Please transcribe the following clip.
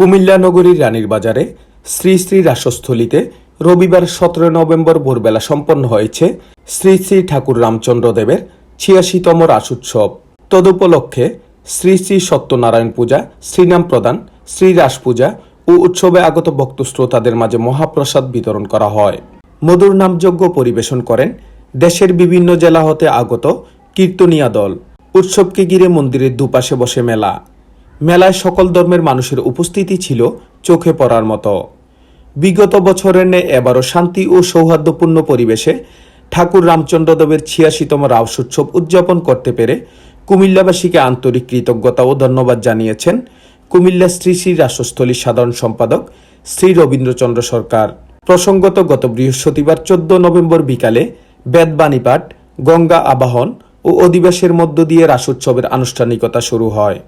কুমিল্লা নগরীর রানীর বাজারে শ্রী শ্রী রাসস্থলীতে রবিবার সতেরো নভেম্বর ভোরবেলা সম্পন্ন হয়েছে শ্রী শ্রী ঠাকুর রামচন্দ্র দেবের ছিয়াশিতম রাস উৎসব। তদুপলক্ষে শ্রী শ্রী সত্যনারায়ণ পূজা, শ্রীনাম প্রদান, শ্রী রাস পূজা ও উৎসবে আগত ভক্ত শ্রোতাদের মাঝে মহাপ্রসাদ বিতরণ করা হয়। মধুর নামযজ্ঞ পরিবেশন করেন দেশের বিভিন্ন জেলা হতে আগত কীর্তনিয়া দল। উৎসবকে ঘিরে মন্দিরের দুপাশে বসে মেলা। মেলায় সকল ধর্মের মানুষের উপস্থিতি ছিল চোখে পড়ার মতো। বিগত বছরের ন্যায় এবারও শান্তি ও সৌহার্দ্যপূর্ণ পরিবেশে ঠাকুর রামচন্দ্র দেবের ছিয়াশিতম রাস উৎসব উদযাপন করতে পেরে কুমিল্লাবাসীকে আন্তরিক কৃতজ্ঞতা ও ধন্যবাদ জানিয়েছেন কুমিল্লা শ্রী শ্রী রাসস্থলীর সাধারণ সম্পাদক শ্রী রবীন্দ্রচন্দ্র সরকার। প্রসঙ্গত গত বৃহস্পতিবার চোদ্দ নভেম্বর বিকালে বেদবাণী পাঠ গঙ্গা আবাহন ও অধিবাসের মধ্য দিয়ে রাসোৎসবের আনুষ্ঠানিকতা শুরু হয়।